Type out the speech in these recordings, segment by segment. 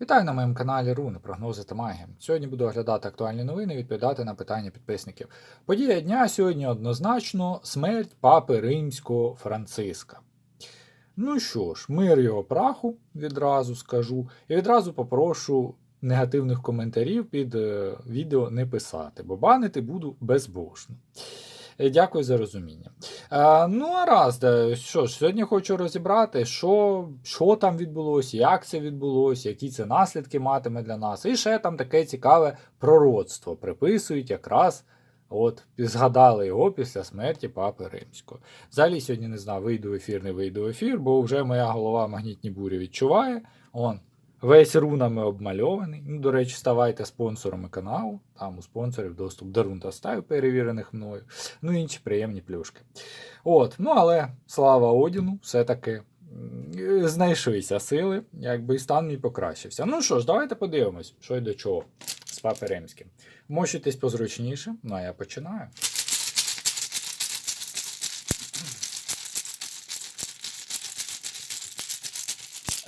Вітаю на моєму каналі Руни, прогнози та магія. Сьогодні буду оглядати актуальні новини і відповідати на питання підписників. Подія дня сьогодні однозначно смерть папи римського Франциска. Ну що ж, мир його праху відразу скажу, і відразу попрошу негативних коментарів під е, відео не писати, бо банити буду безбожно. Е, Дякую за розуміння. Е, ну, а раз, е, що ж, сьогодні хочу розібрати, що, що там відбулося, як це відбулося, які це наслідки матиме для нас. І ще там таке цікаве пророцтво приписують якраз. От, згадали його після смерті Папи Римського. Взагалі сьогодні не знаю, вийду в ефір, не вийду в ефір, бо вже моя голова магнітні бурі відчуває. Он, весь рунами обмальований. Ну, до речі, ставайте спонсорами каналу. Там у спонсорів доступ до рун та стаю, перевірених мною. Ну і інші приємні плюшки. От, ну але слава Одіну, все-таки знайшлися сили, якби і стан мій покращився. Ну що ж, давайте подивимось, що й до чого з Папи Римським. Мощитесь позручніше, ну а я починаю.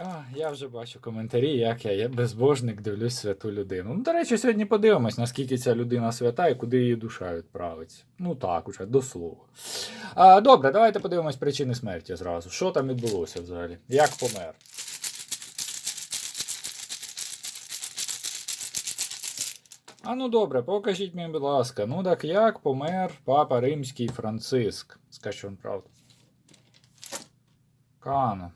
А, я вже бачу коментарі, як я є безбожник, дивлюсь святу людину. Ну, до речі, сьогодні подивимось, наскільки ця людина свята і куди її душа відправиться. Ну так, уже до слова. А, добре, давайте подивимось причини смерті зразу. Що там відбулося взагалі? Як помер? А ну добре, покажіть мені, будь ласка. Ну так як помер папа римський Франциск? Скажіть вам правду. Кано.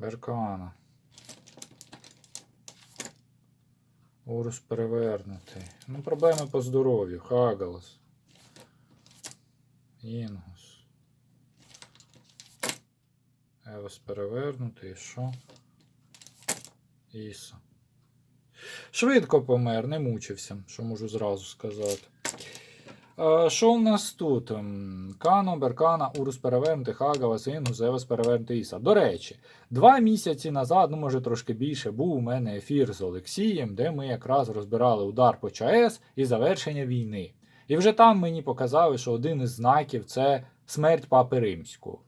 Беркана. Урус перевернутий. Ну, проблеми по здоров'ю. Хагалас. Інгус. Евос перевернутий. Що? Іса. Швидко помер, не мучився, що можу зразу сказати. Що в нас тут? Кано, Беркана, Урус перевернутий, Хагавас, Інгус, Евос перевернутий Іса. До речі, два місяці назад, ну може трошки більше, був у мене ефір з Олексієм, де ми якраз розбирали удар по ЧАЕС і завершення війни. І вже там мені показали, що один із знаків це смерть Папи Римського.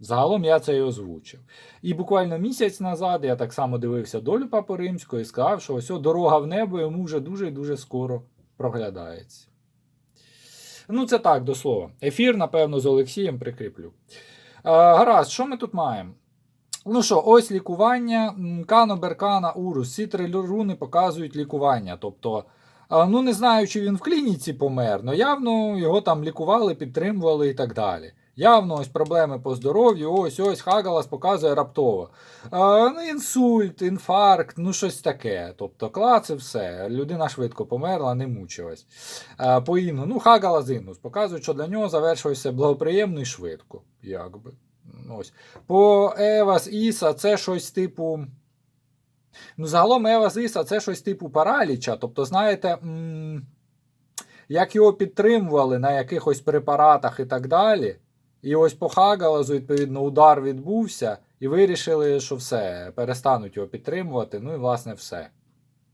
Загалом я це і озвучив. І буквально місяць назад я так само дивився долю Папи Римського і сказав, що ось дорога в небо йому вже дуже дуже скоро проглядається. Ну, це так, до слова. Ефір, напевно, з Олексієм прикріплю. Е, гаразд, що ми тут маємо? Ну що, ось лікування. Кано, Беркана, Урус. Ці три руни показують лікування. Тобто, е, ну не знаю, чи він в клініці помер, але явно його там лікували, підтримували і так далі. Явно ось проблеми по здоров'ю, ось ось Хагалас показує раптово. Е, ну, інсульт, інфаркт, ну щось таке. Тобто клац і все. Людина швидко померла, не мучилась. Е, по інгу, ну, Хагалас інус показують, що для нього завершився благоприємно і швидко. Якби. Ну, Ось. По Евас Іса це щось типу. Ну, загалом Евас Іса це щось типу параліча. Тобто, знаєте, м- як його підтримували на якихось препаратах і так далі. І ось по Хагалазу, відповідно, удар відбувся, і вирішили, що все, перестануть його підтримувати. Ну і власне все.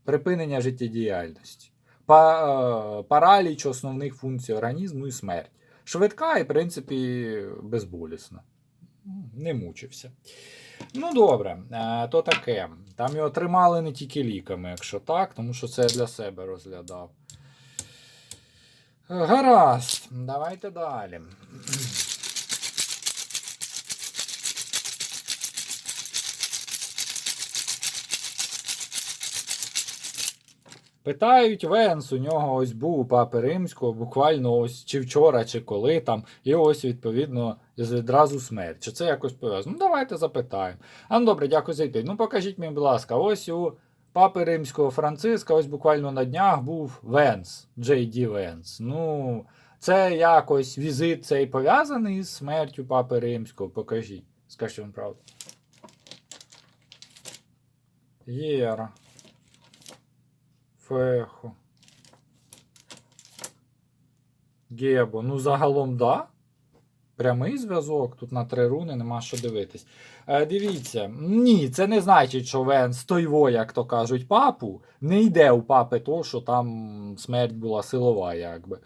Припинення життєдіяльності. Е, параліч основних функцій організму і смерть. Швидка і, в принципі, безболісна. Не мучився. Ну, добре, е, то таке. Там його тримали не тільки ліками, якщо так, тому що це я для себе розглядав. Гаразд, давайте далі. Питають Венс, у нього ось був у папи римського, буквально ось чи вчора, чи коли там, і ось відповідно відразу смерть. Чи це якось пов'язано? Ну, давайте запитаємо. А ну добре, дякую за відповідь. Ну покажіть мені, будь ласка, ось у папи римського Франциска, ось буквально на днях був Венс, Джей Ді Венс. Ну, це якось візит цей пов'язаний з смертю папи римського. Покажіть. Скажіть вам правду. Єра. Фехо. Гебо. Ну, загалом, да. Прямий зв'язок. Тут на три руни нема що дивитись. Е, дивіться, ні, це не значить, що Вен стойво, як то кажуть, папу. Не йде у папи то, що там смерть була силова, якби.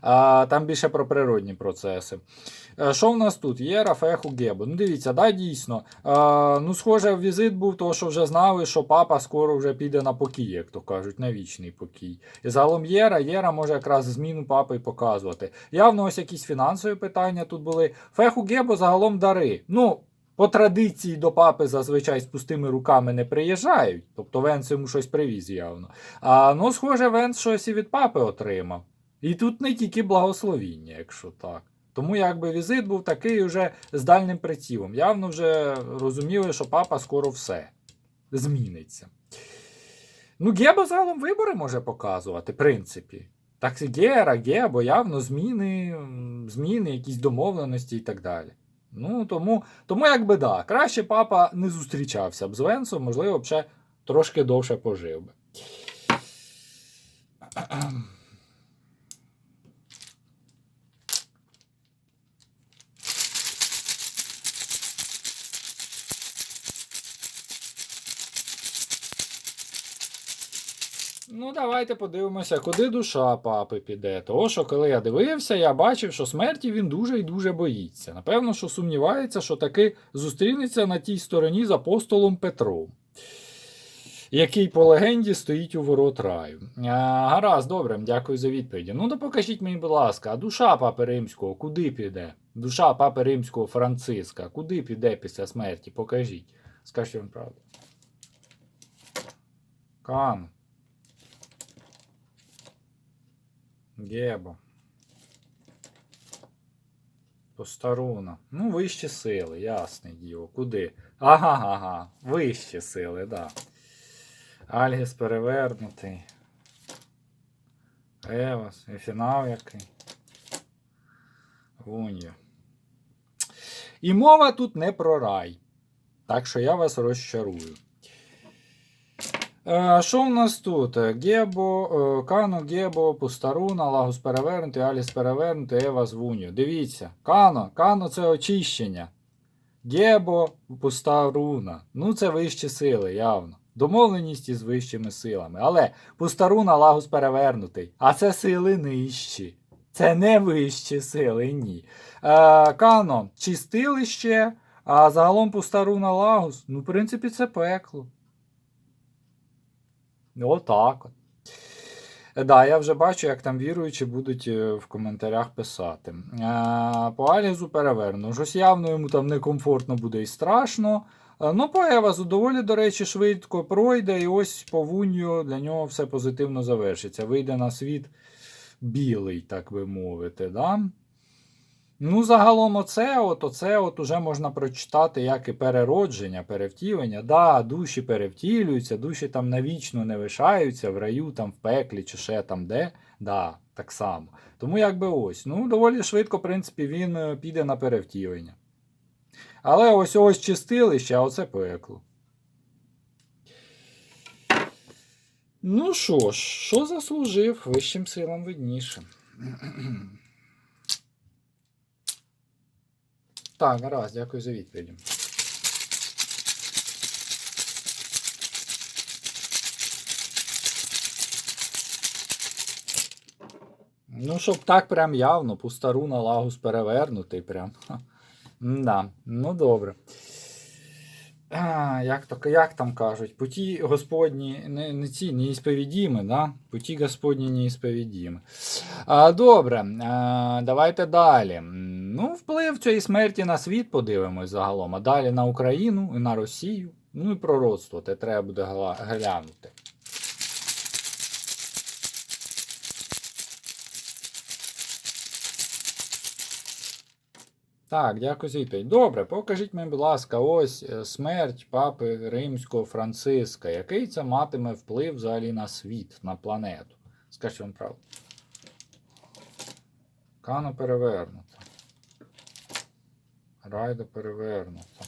А, там більше про природні процеси. Е, Що в нас тут? Є Рафеху Гебо. Ну, дивіться, да, дійсно. А, ну, схоже, візит був, того, що вже знали, що папа скоро вже піде на покій, як то кажуть, на вічний покій. І загалом Єра, Єра може якраз зміну папи показувати. Явно ось якісь фінансові питання тут були. Феху Гебо загалом дари. Ну, по традиції до папи зазвичай з пустими руками не приїжджають. Тобто Венс йому щось привіз явно. А ну, схоже, Венс щось і від папи отримав. І тут не тільки благословіння, якщо так. Тому якби візит був такий уже з дальним прицілом. Явно вже розуміли, що папа скоро все зміниться. Ну, Гебо загалом вибори може показувати, в принципі. Так Гера, Гебо, явно зміни, зміни, якісь домовленості і так далі. Ну, тому, тому якби да, краще папа не зустрічався б з Венсом, можливо, б ще трошки довше пожив би. Ну, давайте подивимося, куди душа папи піде. Того, що коли я дивився, я бачив, що смерті він дуже і дуже боїться. Напевно, що сумнівається, що таки зустрінеться на тій стороні з апостолом Петром, який по легенді стоїть у ворот раю. А, гаразд, добре, дякую за відповіді. Ну, то покажіть мені, будь ласка, а душа папи римського куди піде? Душа папи римського Франциска, куди піде після смерті? Покажіть. Скажіть вам правду. Кан. Гебо. Постаруна. Ну, вищі сили, ясне діло. Куди? Ага, ага. Вищі сили, да. Альгіс перевернутий. Евас. І фінал який. Вуньо. І мова тут не про рай. Так що я вас розчарую. Е, Що в нас тут? Гебо, е, Кано, Гебо, Пустаруна, Лагус перевернутий, Аліс перевернутий, Ева з Вуню. Дивіться, Кано, Кано це очищення. Гебо, Пустаруна. Ну, це вищі сили, явно. Домовленість із вищими силами. Але Пустаруна, Лагус перевернутий. А це сили нижчі. Це не вищі сили, ні. Е, Кано, чистилище, а загалом Пустаруна Лагус. Ну, в принципі, це пекло. Отак от. Е, Да, я вже бачу, як там віруючі будуть е, в коментарях писати. А, по Алізу переверну. Щось явно йому там некомфортно буде і страшно. А, Ну, по Евазу доволі, до речі, швидко пройде, і ось по Вуньо для нього все позитивно завершиться. Вийде на світ білий, так би мовити. Да? Ну, загалом, оце от, оце от уже можна прочитати, як і переродження, перевтілення. Да, душі перевтілюються, душі там навічно не лишаються в раю, там в пеклі чи ще там де. Да, так само. Тому якби ось. Ну, доволі швидко, в принципі, він е, піде на перевтілення. Але ось ось чистилище, а оце пекло. Ну що ж, що заслужив вищим силам видніше. Так, гаразд, дякую за відповіді. Ну, щоб так прям явно, пустару на лагус перевернутий прям. Да, ну добре. А, як, то, як там кажуть, путі Господні не, не ці неісповідіми, да? Путі Господні неісповідіми. А, добре, а, давайте далі. Ну, вплив цієї смерті на світ подивимось загалом, а далі на Україну і на Росію. Ну і пророцтво, те треба буде глянути. Так, дякую за відповідь. Добре, покажіть мені, будь ласка, ось е, смерть папи Римського Франциска. Який це матиме вплив взагалі на світ, на планету? Скажіть вам правду. Кано перевернута. Райда перевернута.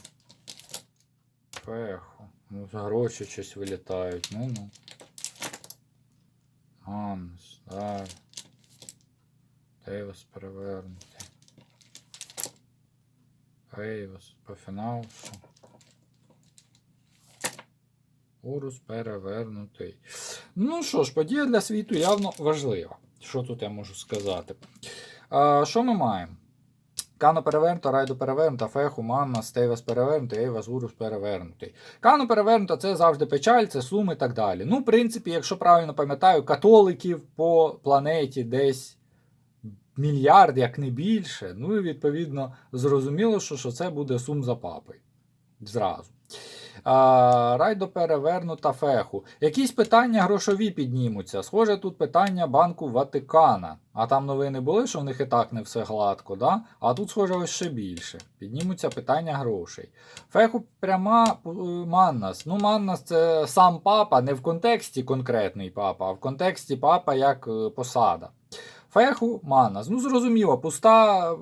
Пехо. Ну, за гроші щось вилітають. Ну ну. Ганс, далі. Дейвас перевернутий. Ейвас по фіналу. що? Урус перевернутий. Ну що ж, подія для світу явно важлива. Що тут я можу сказати? А, що ми маємо? Кано перевернута, райду перевернута, феху, манна, стейвас перевернутий, ейвас урус перевернутий. Кано перевернута це завжди печаль, це сум і так далі. Ну, в принципі, якщо правильно пам'ятаю, католиків по планеті десь мільярд, як не більше. Ну і відповідно зрозуміло, що, що це буде сум за папи. Зразу. Райдо перевернута феху. Якісь питання грошові піднімуться. Схоже, тут питання Банку Ватикана. А там новини були, що в них і так не все гладко, да? а тут, схоже, ось ще більше. Піднімуться питання грошей. Феху пряма е, Маннас. Ну, Маннас це сам папа, не в контексті конкретний папа, а в контексті папа як е, посада. Феху Маннас. Ну, зрозуміло, пуста,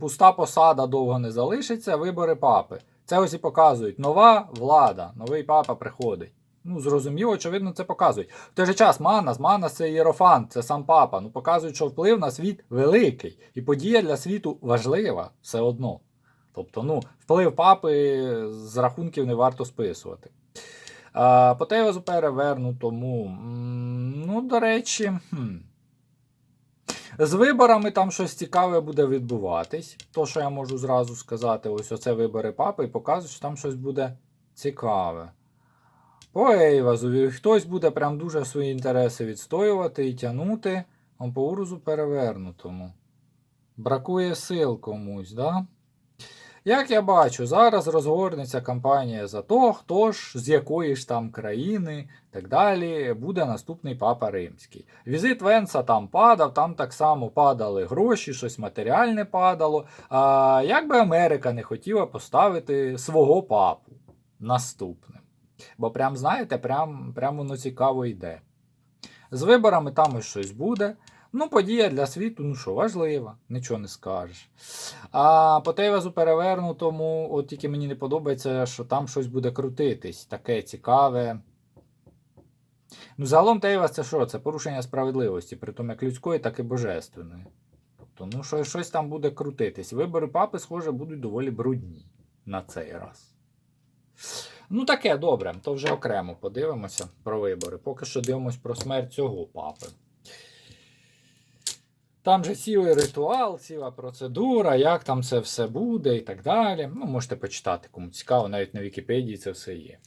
пуста посада довго не залишиться, вибори папи. Це ось і показують. Нова влада, новий папа приходить. Ну, зрозуміло, очевидно, це показують. В той же час Манас, Манас це Єрофант, це сам папа. Ну, показують, що вплив на світ великий. І подія для світу важлива все одно. Тобто, ну, вплив папи з рахунків не варто списувати. По Тевезу перевернутому. м, Ну, до речі. Хм. З виборами там щось цікаве буде відбуватись. То, що я можу зразу сказати, ось оце вибори папи, і показують, що там щось буде цікаве. По Ейвазові хтось буде прям дуже свої інтереси відстоювати і тягнути, по урузу перевернутому. Бракує сил комусь, да? Як я бачу, зараз розгорнеться кампанія за то, хто ж з якої ж там країни так далі буде наступний папа римський. Візит Венса там падав, там так само падали гроші, щось матеріальне падало. А як би Америка не хотіла поставити свого папу наступним? Бо прям, знаєте, прям, прям воно цікаво йде. З виборами там ось щось буде. Ну, подія для світу, ну що, важлива, нічого не скажеш. А по Тейвазу перевернутому, от тільки мені не подобається, що там щось буде крутитись, таке цікаве. Ну, загалом Тейвас це що? Це порушення справедливості, притом як людської, так і божественної. Тобто, ну, що, щось там буде крутитись. Вибори папи, схоже, будуть доволі брудні на цей раз. Ну, таке добре, то вже окремо подивимося про вибори. Поки що дивимось про смерть цього папи. Там же цілий ритуал, ціла процедура, як там це все буде і так далі. Ну, можете почитати, кому цікаво, навіть на Вікіпедії це все є.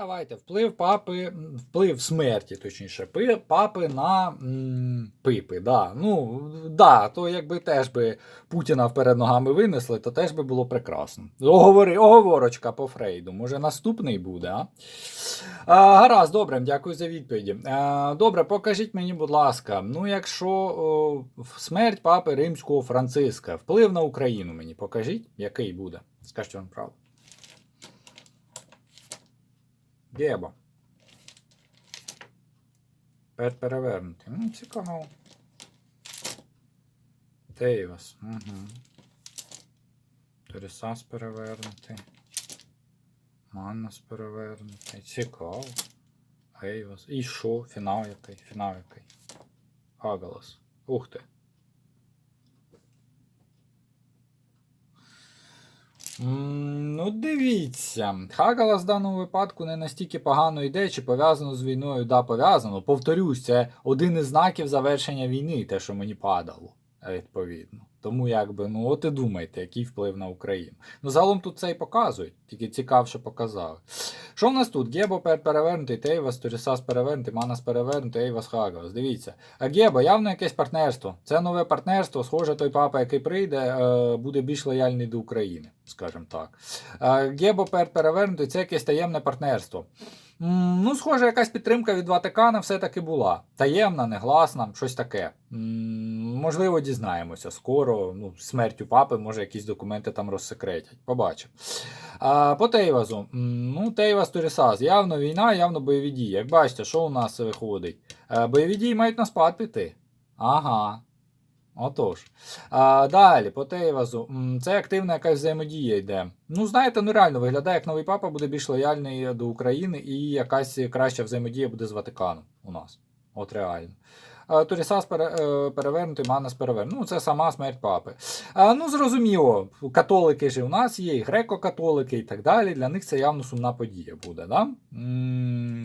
Давайте, вплив папи, вплив смерті, точніше, папи на м, пипи. Да. Ну, да, то якби теж би Путіна вперед ногами винесли, то теж би було прекрасно. Оговори, оговорочка по Фрейду. Може наступний буде, а? а гаразд, добре, дякую за відповіді. А, добре, покажіть мені, будь ласка, ну якщо о, смерть папи римського Франциска, вплив на Україну мені покажіть, який буде? Скажіть вам правду. Геба. Пет перевернутий. Ну, цікаво. Тейвас. Угу. Торісас перевернутий. Маннас перевернутий. Цікаво. Ейвас. І що? Фінал який? Фінал який? Агалас. Ух ти. Ну, дивіться, Хагала в даному випадку не настільки погано йде, чи пов'язано з війною, да, пов'язано. Повторюсь, це один із знаків завершення війни, те, що мені падало, відповідно. Тому якби, ну от і думайте, який вплив на Україну. Ну, загалом тут це і показують, тільки цікаво, що показали. Що в нас тут? Гебо пер- перевернутий, Тейвас, Торісас перевернутий, Манас перевернутий, Ейвас Хагалас. Дивіться. А Гебо, явно якесь партнерство. Це нове партнерство. Схоже, той папа, який прийде, е, буде більш лояльний до України, скажімо так. Гебо перевернутий, це якесь таємне партнерство. Ну, схоже, якась підтримка від Ватикана все-таки була. Таємна, негласна, щось таке. Можливо, дізнаємося скоро. Ну, смертю папи, може, якісь документи там розсекретять. Побачимо. А, по Тейвазу. Ну, Тейваз Торісас. Явно війна, явно бойові дії. Як бачите, що у нас виходить? Е, Бойові дії мають на спад піти. Ага. Отож. А, далі, по Тейвазу. Це активна якась взаємодія йде. Ну, знаєте, ну реально виглядає, як новий папа буде більш лояльний до України і якась краща взаємодія буде з Ватиканом у нас. От реально. Е, Торісас пере, е, перевернутий, Манас перевернутий. Ну, це сама смерть папи. Ну, зрозуміло, католики ж у нас є, і греко-католики, і так далі. Для них це явно сумна подія буде. Да?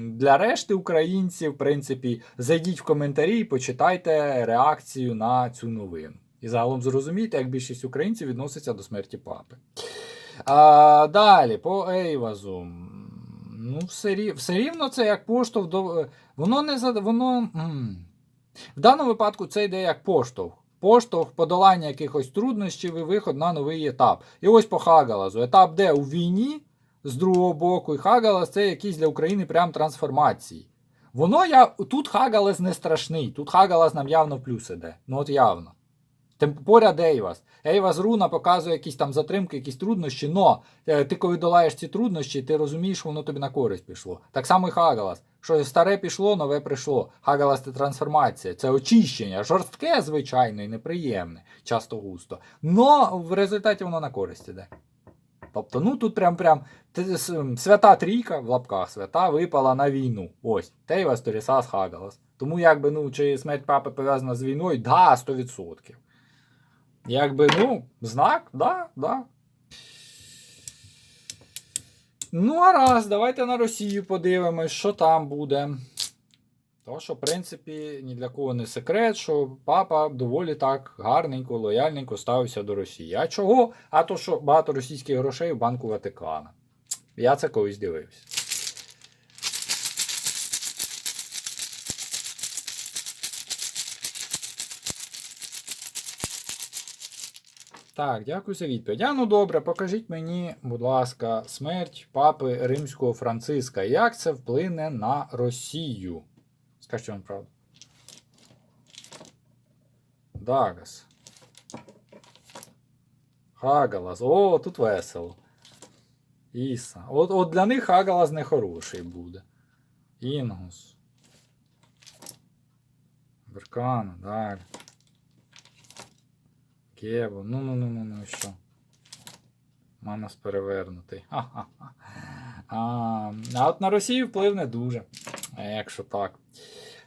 Для решти українців, в принципі, зайдіть в коментарі і почитайте реакцію на цю новину. І загалом зрозумійте, як більшість українців відноситься до смерті папи. А, далі, по Ейвазу. Ну, все, рів... все рівно це як поштовх до. Воно не зад... воно. В даному випадку це йде як поштовх. Поштовх, подолання якихось труднощів і виход на новий етап. І ось по Хагалазу. Етап, де у війні з другого боку, і Хагалас це якісь для України прям трансформації. Воно я. Тут Хагалас не страшний. Тут Хагалас нам явно в плюс іде. Ну от явно. Тим поряд Ейвас. Ейвас Руна показує якісь там затримки, якісь труднощі, но е, ти коли долаєш ці труднощі, ти розумієш, що воно тобі на користь пішло. Так само і Хагалас. Що старе пішло, нове прийшло. Хагалас це трансформація, це очищення, жорстке, звичайно, і неприємне, часто густо. Но в результаті воно на користь іде. Тобто, ну тут прям прям свята трійка в лапках свята випала на війну. Ось. Тейвас, Торісас, Хагалас. Тому якби, ну, чи смерть папи пов'язана з війною, да, 100%. Якби, ну, знак, да, да. Ну, а раз, давайте на Росію подивимось, що там буде. То, що, в принципі, ні для кого не секрет, що папа доволі так гарненько, лояльненько ставився до Росії. А чого? А то, що багато російських грошей в Банку Ватикана. Я це колись дивився. Так, дякую за відповідь. А ну добре, покажіть мені, будь ласка, смерть папи римського Франциска. Як це вплине на Росію? Скажіть вам правду. Дагас. Хагалас. О, тут весело. Іса. От, от для них Хагалас нехороший буде. Інгус. Веркана, далі. Кево. Ну ну ну ну ну що? Манас перевернутий. А, а от на Росію вплив не дуже. Якщо так.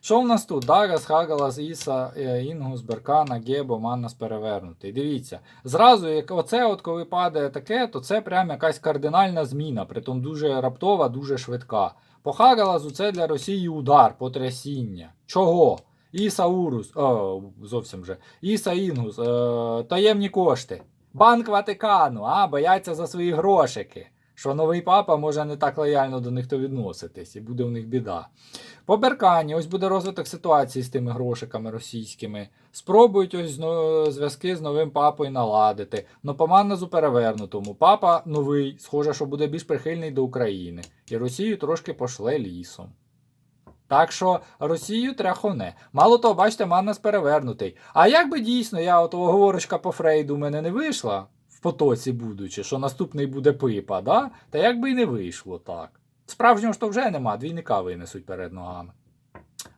Що в нас тут? Дагас, Хагалас, Іса, е, Інгус, Беркана, Гебо, Маннас перевернутий. Дивіться. Зразу, як оце, от коли падає таке, то це прям якась кардинальна зміна, притом дуже раптова, дуже швидка. По Хагалазу це для Росії удар, потрясіння. Чого? Іса Урус, о, зовсім вже. Іса Інгус, е, таємні кошти. Банк Ватикану, а, бояться за свої грошики. Що новий папа може не так лояльно до них то відноситись, і буде у них біда. По Беркані, ось буде розвиток ситуації з тими грошиками російськими. Спробують ось зно- зв'язки з новим папою наладити. Но по Манназу перевернутому. Папа новий, схоже, що буде більш прихильний до України. І Росію трошки пошле лісом. Так що Росію тряхоне. Мало того, бачите, Маннас перевернутий. А як би дійсно я от оговорочка по Фрейду в мене не вийшла в потоці будучи, що наступний буде пипа, да? та як би і не вийшло так. Справжнього ж то вже нема, двійника винесуть перед ногами.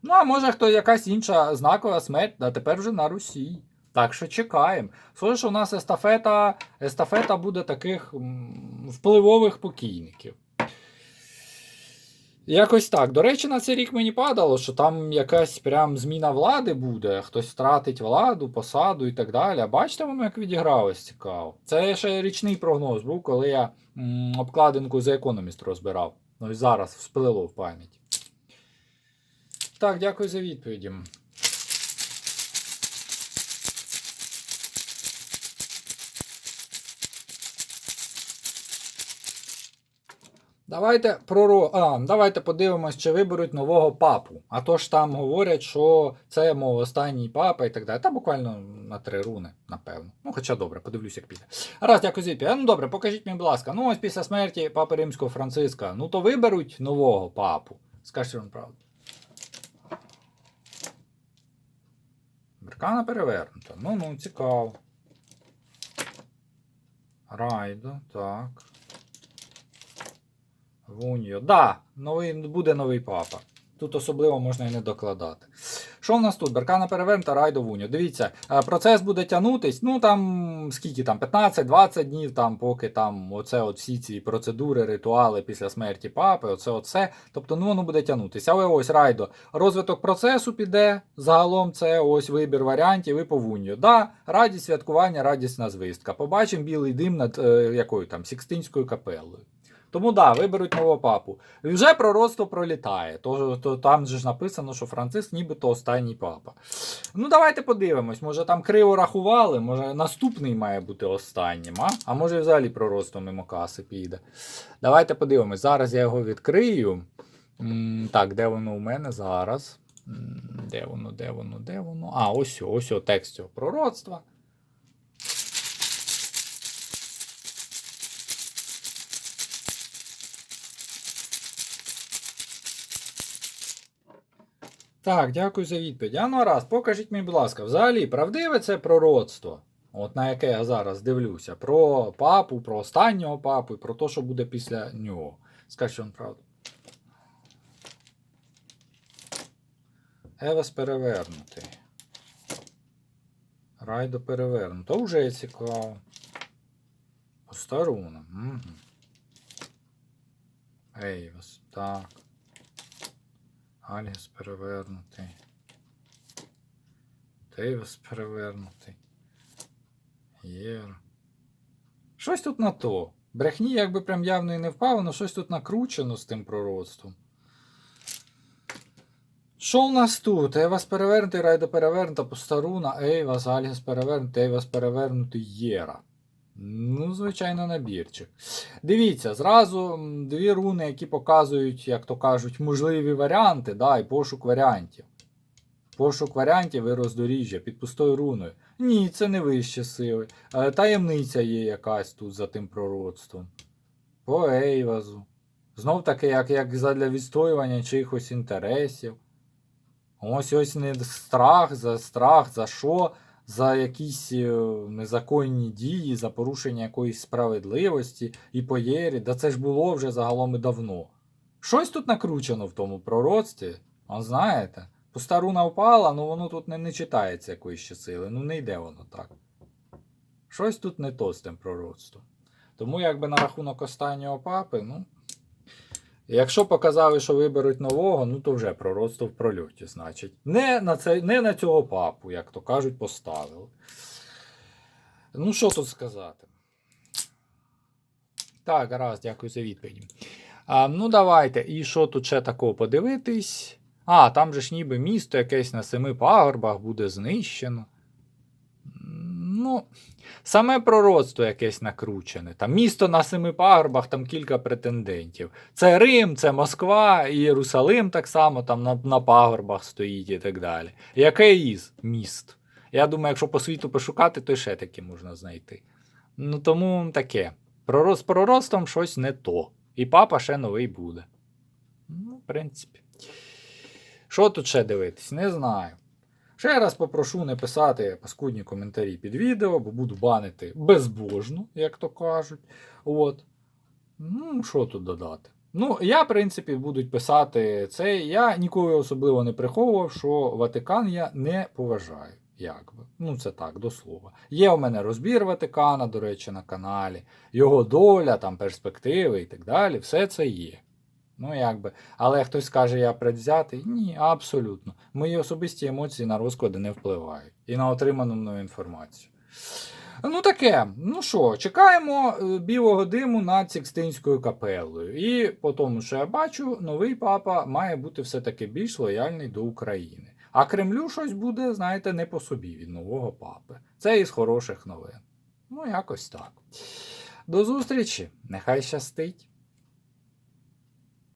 Ну, а може хто якась інша знакова смерть, а тепер вже на Русі. Так що чекаємо. Схоже, що у нас естафета, естафета буде таких м, впливових покійників. Якось так. До речі, на цей рік мені падало, що там якась прям зміна влади буде, хтось втратить владу, посаду і так далі. Бачите, воно як відігралось цікаво. Це ще річний прогноз був, коли я м, обкладинку за економіст розбирав. Ну і зараз всплило в пам'ять. Так, дякую за відповіді. Давайте проро... а, давайте подивимось, чи виберуть нового папу. А то ж там говорять, що це, мов, останній папа і так далі. Та буквально на три руни, напевно. Ну, хоча добре, подивлюсь, як піде. Раз, дякую відповідь. Ну добре, покажіть мені, будь ласка. Ну, ось після смерті папи римського Франциска. Ну, то виберуть нового папу. Скажіть вам правду. Беркана перевернута. Ну, ну, цікаво. Райдо, так. Вуньо. Да, новий, буде новий папа. Тут особливо можна і не докладати. Що в нас тут? Беркана перевернута, райдо в уню. Дивіться, е, процес буде тягнутись, ну там скільки там, 15-20 днів, там, поки там оце от всі ці процедури, ритуали після смерті папи, оце оце. Тобто ну воно буде тягнутися. Але ось райдо, розвиток процесу піде. Загалом це ось вибір варіантів і повунню. Да, радість святкування, радісна звістка. Побачимо білий дим над е, якою там Сікстинською капелою. Тому да, виберуть нового папу. І вже пророцтво пролітає. То, то там же ж написано, що Франциск нібито останній папа. Ну, давайте подивимось, може там криво рахували, може наступний має бути останнім, а? А може взагалі пророцтво мимо каси піде. Давайте подивимось. Зараз я його відкрию. Так, де воно у мене зараз? Де воно, де воно, де воно? А, ось, о, ось текст цього пророцтва. Так, дякую за відповідь. А ну раз, покажіть мені, будь ласка, взагалі правдиве це пророцтво, от на яке я зараз дивлюся, про папу, про останнього папу і про те, що буде після нього. Скажіть, що він правда. Евес перевернутий. Райдо перевернуто. Уже цікаво. По старунам. Угу. Ейвес. Так. Альгіс перевернутий. Тейвес перевернутий. Єр. Щось тут на то. Брехні якби прям явно і не впало, але щось тут накручено з тим пророцтвом. Що у нас тут? Евас перевернутий, райдо перевернута, постаруна, Ейвас, Альгіс перевернутий, Ейвас перевернутий, Єра. Ну, звичайно, набірчик. Дивіться, зразу дві руни, які показують, як то кажуть, можливі варіанти, да, і пошук варіантів. Пошук варіантів і роздоріжжя під пустою руною. Ні, це не вище сили. Е, Таємниця є якась тут за тим пророцтвом. По Ейвазу. Знов таки, як, як задля відстоювання чиїхось інтересів. Ось ось не страх за страх, за що? За якісь е, незаконні дії, за порушення якоїсь справедливості і поєрі. Да це ж було вже загалом і давно. Щось тут накручено в тому пророцтві, а знаєте, пуста руна впала, ну воно тут не, не читається якоїсь ще сили, ну не йде воно так. Щось тут не то з тим пророцтвом. Тому якби на рахунок останнього папи, ну. Якщо показали, що виберуть нового, ну то вже пророцтво в прольоті, значить. Не на, це, не на цього папу, як то кажуть, поставили. Ну, що тут сказати? Так, гаразд, дякую за відповідь. А, ну, давайте. І що тут ще такого подивитись? А, там же ж ніби місто якесь на семи пагорбах буде знищено. Ну, саме пророцтво якесь накручене. Там місто на семи пагорбах, там кілька претендентів. Це Рим, це Москва, Єрусалим так само там на, на пагорбах стоїть і так далі. Яке із міст? Я думаю, якщо по світу пошукати, то ще таке можна знайти. Ну тому таке. З пророцтвом щось не то. І папа ще новий буде. Ну, в принципі. Що тут ще дивитись? Не знаю. Ще раз попрошу не писати паскудні коментарі під відео, бо буду банити безбожно, як то кажуть. От. Ну, що тут додати? Ну, я, в принципі, будуть писати це. Я ніколи особливо не приховував, що Ватикан я не поважаю. Якби. Ну, це так, до слова. Є у мене розбір Ватикана, до речі, на каналі, його доля, там перспективи і так далі. Все це є. Ну, якби. Але хтось скаже, я предвзятий. Ні, абсолютно. Мої особисті емоції на розклади не впливають. І на отриману мною інформацію. Ну таке, ну що, чекаємо е, білого диму над Сікстинською капелою. І по тому, що я бачу, новий папа має бути все-таки більш лояльний до України. А Кремлю щось буде, знаєте, не по собі від нового папи. Це із хороших новин. Ну, якось так. До зустрічі, нехай щастить.